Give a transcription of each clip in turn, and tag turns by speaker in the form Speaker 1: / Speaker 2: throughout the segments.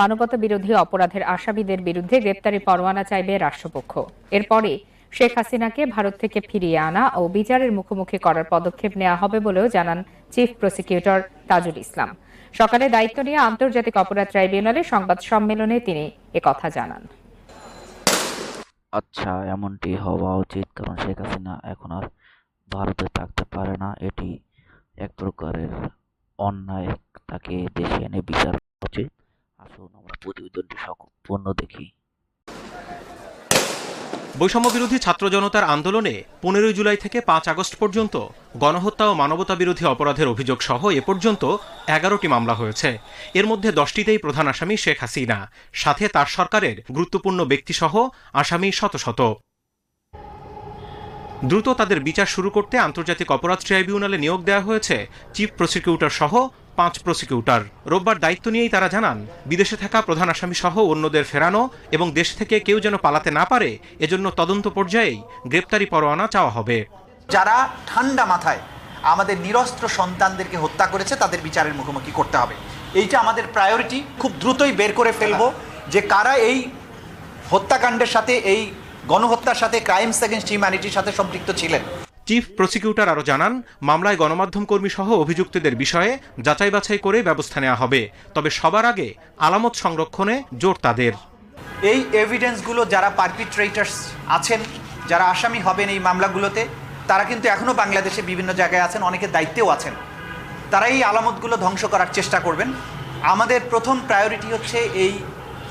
Speaker 1: মানবতা বিরোধী অপরাধের আসামিদের বিরুদ্ধে গ্রেপ্তারি পরোয়ানা চাইবে রাষ্ট্রপক্ষ। এরপরে শেখ হাসিনাকে ভারত থেকে ফিরিয়ে আনা ও বিচারের মুখোমুখি করার পদক্ষেপ নেওয়া হবে বলেও জানান চিফ প্রসিকিউটর তাজুল ইসলাম। সকালে দায়িত্ব নিয়ে আন্তর্জাতিক অপরাধ ট্রাইব্যুনালে সংবাদ সম্মেলনে তিনি একথা জানান।
Speaker 2: আচ্ছা এমনটি হওয়া উচিত, কারণ শেখ হাসিনা এখন আর ভারতে থাকতে পারে না। এটি এক প্রকারের অন্যায়, তাকে দেশে এনে বিচার উচিত। আসুন আমরা প্রতিবেদনটি সম্পূর্ণ দেখি।
Speaker 3: বৈষম্য বিরোধী ছাত্র জনতার আন্দোলনে পনেরোই জুলাই থেকে পাঁচ আগস্ট পর্যন্ত গণহত্যা ও মানবতা বিরোধী অপরাধের অভিযোগ সহ এ পর্যন্ত এগারোটি মামলা হয়েছে। এর মধ্যে দশটিতেই প্রধান আসামি শেখ হাসিনা, সাথে তার সরকারের গুরুত্বপূর্ণ ব্যক্তিসহ আসামি শত শত। দ্রুত তাদের বিচার শুরু করতে আন্তর্জাতিক অপরাধ ট্রাইব্যুনালে নিয়োগ দেওয়া হয়েছে, চিফ প্রসিকিউটর সহ পাঁচ প্রসিকিউটর। রোববার দায়িত্ব নিয়েই তারা জানান, বিদেশে থাকা প্রধান আসামি সহ অন্যদের ফেরানো এবং দেশ থেকে কেউ যেন পালাতে না পারে, এজন্য তদন্ত পর্যায়েই গ্রেপ্তারি পরোয়ানা চাওয়া হবে।
Speaker 4: যারা ঠান্ডা মাথায় আমাদের নিরস্ত্র সন্তানদেরকে হত্যা করেছে, তাদের বিচারের মুখোমুখি করতে হবে। এইটা আমাদের প্রায়োরিটি খুব দ্রুতই বের করে ফেলব যে কারা এই হত্যাকাণ্ডের সাথে, এই গণহত্যার সাথে ক্রাইমস এগেনস্ট হিউম্যানিটির সাথে সম্পৃক্ত ছিলেন।
Speaker 3: চিফ প্রসিকিউটর আরও জানান, মামলায় গণমাধ্যম কর্মী সহ অভিযুক্তদের বিষয়ে যাচাই বাছাই করে ব্যবস্থা নেওয়া হবে। তবে সবার আগে আলামত সংরক্ষণে জোর তাদের।
Speaker 4: এই এভিডেন্সগুলো যারা পারপিট্রেটার্স আছেন, যারা আসামি হবেন এই মামলাগুলোতে, তারা কিন্তু এখনও বাংলাদেশে বিভিন্ন জায়গায় আছেন, অনেকে দায়িত্বেও আছেন। তারা এই আলামতগুলো ধ্বংস করার চেষ্টা করবেন। আমাদের প্রথম প্রায়োরিটি হচ্ছে এই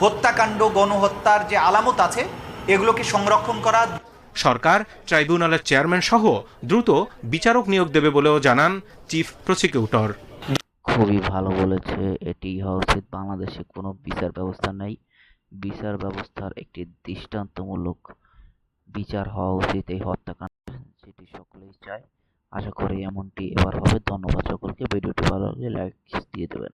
Speaker 4: হত্যাকাণ্ড, গণহত্যার যে আলামত আছে, এগুলোকে সংরক্ষণ করা
Speaker 3: সরকার, ট্রাইব্যুনালের চেয়ারম্যান সহ দ্রুত বিচারক নিয়োগ দেবে বলেও জানান চিফ প্রসিকিউটর।
Speaker 2: খুবই ভালো বলেছে, এটি হওয়া উচিত। বাংলাদেশে কোনো বিচার ব্যবস্থা নেই। বিচার ব্যবস্থার একটি দৃষ্টান্তমূলক বিচার হওয়া উচিত এই হত্যাকাণ্ড। সেটি সকলেই চায়, আশা করি এমনটি এবার হবে। ধন্যবাদ সকলকে। ভিডিওটি ভালো লাগলে লাইক দিয়ে দেবেন।